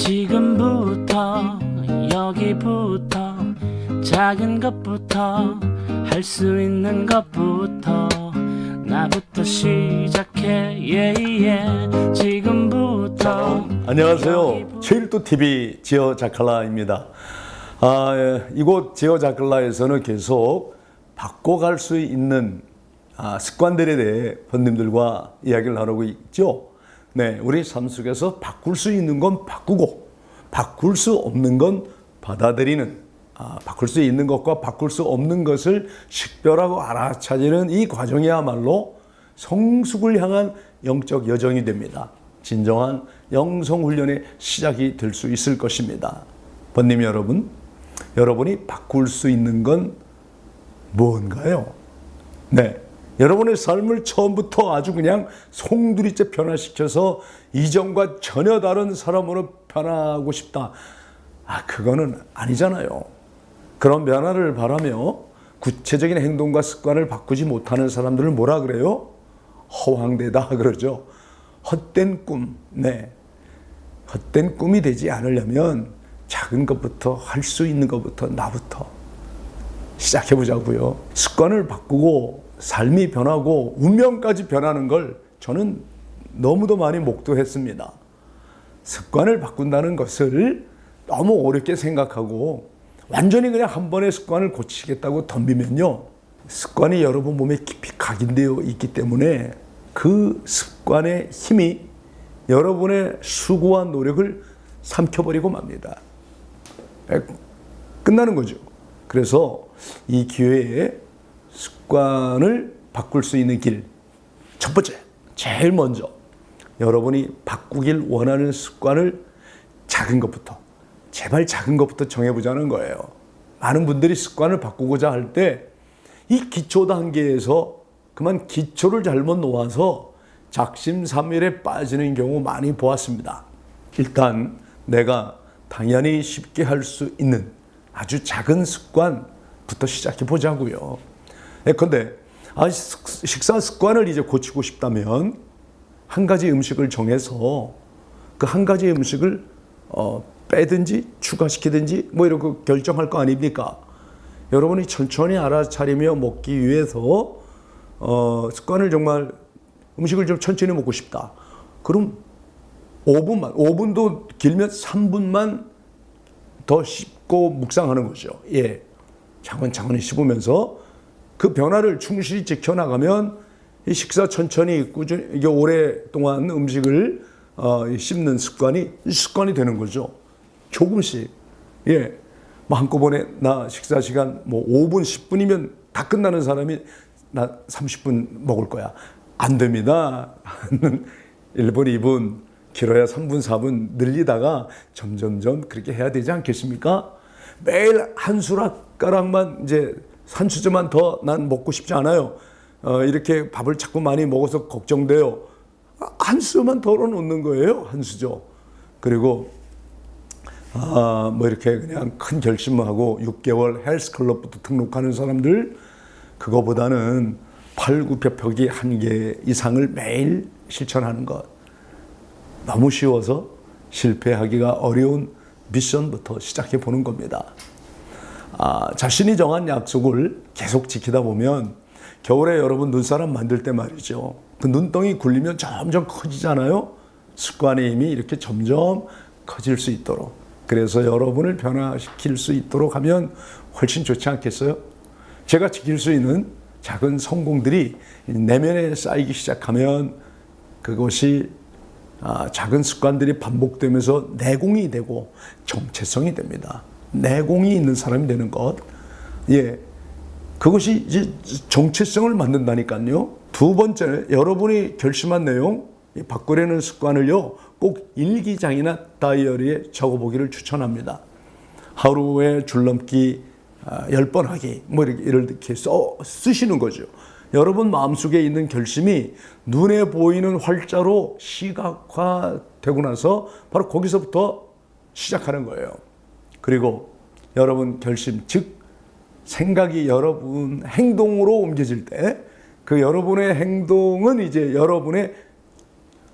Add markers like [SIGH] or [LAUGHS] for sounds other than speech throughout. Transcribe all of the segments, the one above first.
지금부터 여기부터 작은 것부터 할 수 있는 것부터 나부터 시작해 yeah, 지금부터 안녕하세요. 제일도 TV 지어 자칼라입니다. 아, 예, 이곳 지어 자칼라에서는 계속 바꿔갈 수 있는 아, 습관들에 대해 번님들과 이야기를 나누고 있죠. 네, 우리 삶 속에서 바꿀 수 있는 건 바꾸고 바꿀 수 없는 건 받아들이는 아, 바꿀 수 있는 것과 바꿀 수 없는 것을 식별하고 알아차리는 이 과정이야말로 성숙을 향한 영적 여정이 됩니다. 진정한 영성 훈련의 시작이 될 수 있을 것입니다. 번님 여러분, 여러분이 바꿀 수 있는 건 뭔가요? 네. 여러분의 삶을 처음부터 아주 그냥 송두리째 변화시켜서 이전과 전혀 다른 사람으로 변화하고 싶다. 아, 그거는 아니잖아요. 그런 변화를 바라며 구체적인 행동과 습관을 바꾸지 못하는 사람들을 뭐라 그래요? 허황되다 그러죠. 헛된 꿈. 네. 헛된 꿈이 되지 않으려면 작은 것부터 할 수 있는 것부터 나부터 시작해 보자고요. 습관을 바꾸고 삶이 변하고 운명까지 변하는 걸 저는 너무도 많이 목도했습니다. 습관을 바꾼다는 것을 너무 어렵게 생각하고 완전히 그냥 한 번의 습관을 고치겠다고 덤비면요. 습관이 여러분 몸에 깊이 각인되어 있기 때문에 그 습관의 힘이 여러분의 수고와 노력을 삼켜버리고 맙니다. 에, 끝나는 거죠. 그래서 이 기회에 습관을 바꿀 수 있는 길. 첫 번째, 제일 먼저 여러분이 바꾸길 원하는 습관을 작은 것부터, 제발 작은 것부터 정해보자는 거예요. 많은 분들이 습관을 바꾸고자 할 때 이 기초 단계에서 그만 기초를 잘못 놓아서 작심삼일에 빠지는 경우 많이 보았습니다. 일단 내가 당연히 쉽게 할 수 있는 아주 작은 습관부터 시작해 보자고요. 예컨대 아, 식사 습관을 이제 고치고 싶다면 한 가지 음식을 정해서 그 한 가지 음식을 어, 빼든지 추가시키든지 뭐거 결정할 거 아닙니까? 여러분이 천천히 알아차리며 먹기 위해서 어, 습관을 정말 음식을 좀 천천히 먹고 싶다. 그럼 5분만, 5분도 길면 3분만 더 씹고 묵상하는 거죠. 예. 차근차근히 씹으면서 그 변화를 충실히 지켜나가면 이 식사 천천히 꾸준히 이게 오랫동안 음식을 어, 씹는 습관이 습관이 되는 거죠. 조금씩. 예. 뭐 한꺼번에 나 식사 시간 뭐 5분, 10분이면 다 끝나는 사람이 나 30분 먹을 거야. 안 됩니다. 1분, 2분, 길어야 3분, 4분 늘리다가 점점점 그렇게 해야 되지 않겠습니까? 매일 한 수락가락만 이제 한 수저만 더 난 먹고 싶지 않아요. 어, 이렇게 밥을 자꾸 많이 먹어서 걱정돼요. 한 수저만 덜어 놓는 거예요. 한 수저. 그리고 아, 뭐 이렇게 그냥 큰 결심하고 6개월 헬스클럽부터 등록하는 사람들 그거보다는 팔굽혀펴기 한 개 이상을 매일 실천하는 것 너무 쉬워서 실패하기가 어려운 미션부터 시작해 보는 겁니다. 아, 자신이 정한 약속을 계속 지키다 보면 겨울에 여러분 눈사람 만들 때 말이죠. 그 눈덩이 굴리면 점점 커지잖아요. 습관의 힘이 이렇게 점점 커질 수 있도록. 그래서 여러분을 변화시킬 수 있도록 하면 훨씬 좋지 않겠어요? 제가 지킬 수 있는 작은 성공들이 내면에 쌓이기 시작하면 그것이 아, 작은 습관들이 반복되면서 내공이 되고 정체성이 됩니다. 내공이 있는 사람이 되는 것. 예. 그것이 이제 정체성을 만든다니까요. 두 번째, 여러분이 결심한 내용, 바꾸려는 습관을요, 꼭 일기장이나 다이어리에 적어보기를 추천합니다. 하루에 줄넘기 10번 하기, 뭐 이렇게, 이렇게 써, 쓰시는 거죠. 여러분 마음속에 있는 결심이 눈에 보이는 활자로 시각화되고 나서 바로 거기서부터 시작하는 거예요. 그리고 여러분 결심, 즉, 생각이 여러분 행동으로 옮겨질 때 그 여러분의 행동은 이제 여러분의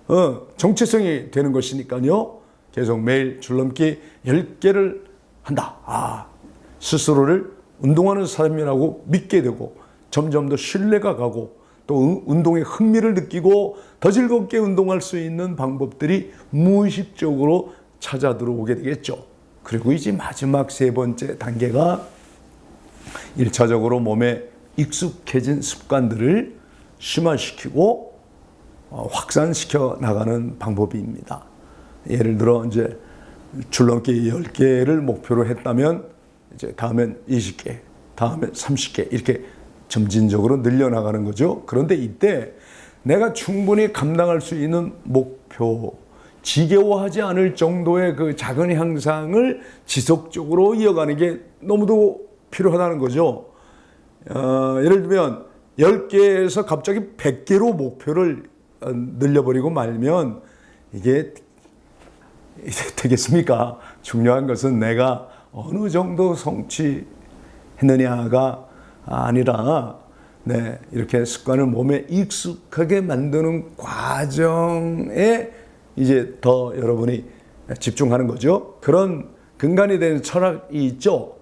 어, 정체성이 되는 것이니까요. 계속 매일 줄넘기 10개를 한다. 아, 스스로를 운동하는 사람이라고 믿게 되고 점점 더 신뢰가 가고 또 운- 운동에 흥미를 느끼고 더 즐겁게 운동할 수 있는 방법들이 무의식적으로 찾아 들어오게 되겠죠. 그리고 이제 마지막 세 번째 단계가 일차적으로 몸에 익숙해진 습관들을 심화시키고 어, 확산시켜 나가는 방법입니다. 예를 들어 이제 줄넘기 10개를 목표로 했다면 이제 다음엔 20개, 다음엔 30개 이렇게 점진적으로 늘려 나가는 거죠. 그런데 이때 내가 충분히 감당할 수 있는 목표, 지겨워하지 않을 정도의 그 작은 향상을 지속적으로 이어가는 게 너무도 필요하다는 거죠. 어, 예를 들면 10개에서 갑자기 100개로 목표를 어, 늘려버리고 말면 이게 [LAUGHS] 되겠습니까? 중요한 것은 내가 어느 정도 성취했느냐가 아니라 네, 이렇게 습관을 몸에 익숙하게 만드는 과정에 이제 더 여러분이 집중하는 거죠. 그런 근간이 되는 철학이 있죠.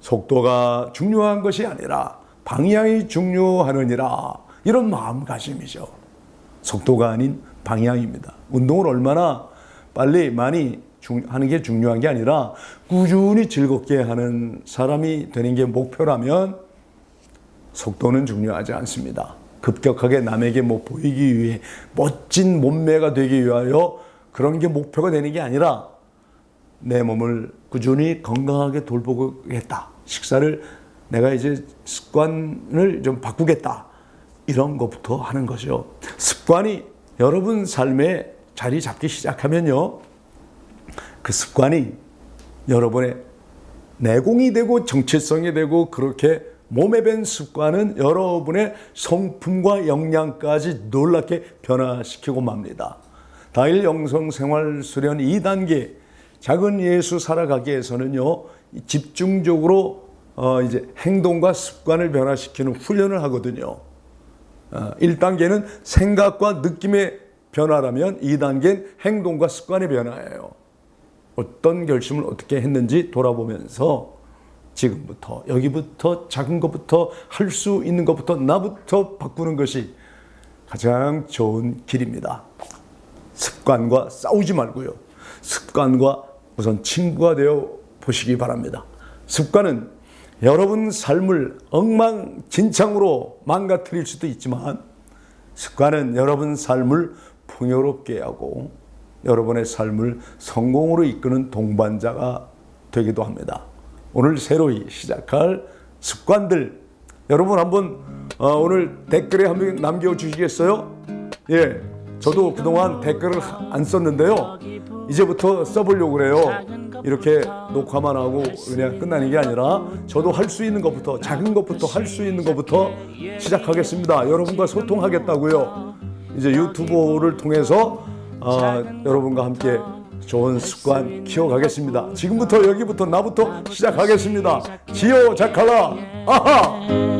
속도가 중요한 것이 아니라 방향이 중요하느니라 이런 마음가짐이죠. 속도가 아닌 방향입니다. 운동을 얼마나 빨리 많이 중- 하는 게 중요한 게 아니라 꾸준히 즐겁게 하는 사람이 되는 게 목표라면 속도는 중요하지 않습니다. 급격하게 남에게 뭐 보이기 위해 멋진 몸매가 되기 위하여 그런 게 목표가 되는 게 아니라 내 몸을 꾸준히 건강하게 돌보겠다. 식사를 내가 이제 습관을 좀 바꾸겠다. 이런 것부터 하는 거죠. 습관이 여러분 삶에 자리 잡기 시작하면요. 그 습관이 여러분의 내공이 되고 정체성이 되고 그렇게 몸에 밴 습관은 여러분의 성품과 역량까지 놀랍게 변화시키고 맙니다. 다일 영성 생활 수련 2단계 작은 예수 살아가기 위해서는요 집중적으로 어 이제 행동과 습관을 변화시키는 훈련을 하거든요. 어, 1단계는 생각과 느낌의 변화라면 2단계는 행동과 습관의 변화예요. 어떤 결심을 어떻게 했는지 돌아보면서 지금부터 여기부터 작은 것부터 할 수 있는 것부터 나부터 바꾸는 것이 가장 좋은 길입니다. 습관과 싸우지 말고요. 습관과 우선 친구가 되어 보시기 바랍니다. 습관은 여러분 삶을 엉망진창으로 망가뜨릴 수도 있지만 습관은 여러분 삶을 풍요롭게 하고 여러분의 삶을 성공으로 이끄는 동반자가 되기도 합니다. 오늘 새로이 시작할 습관들 여러분 한번 어, 오늘 댓글에 한번 남겨주시겠어요? 예, 저도 그동안 댓글을 안 썼는데요. 이제부터 써보려고 그래요. 이렇게 녹화만 하고 그냥 끝나는 게 아니라 저도 할 수 있는 것부터 작은 것부터 할 수 있는 것부터 시작하겠습니다. 여러분과 소통하겠다고요. 이제 유튜브를 통해서 아, 여러분과 함께 좋은 습관 키워가겠습니다. 지금부터 여기부터 나부터 시작하겠습니다. 지오 자칼라 아하.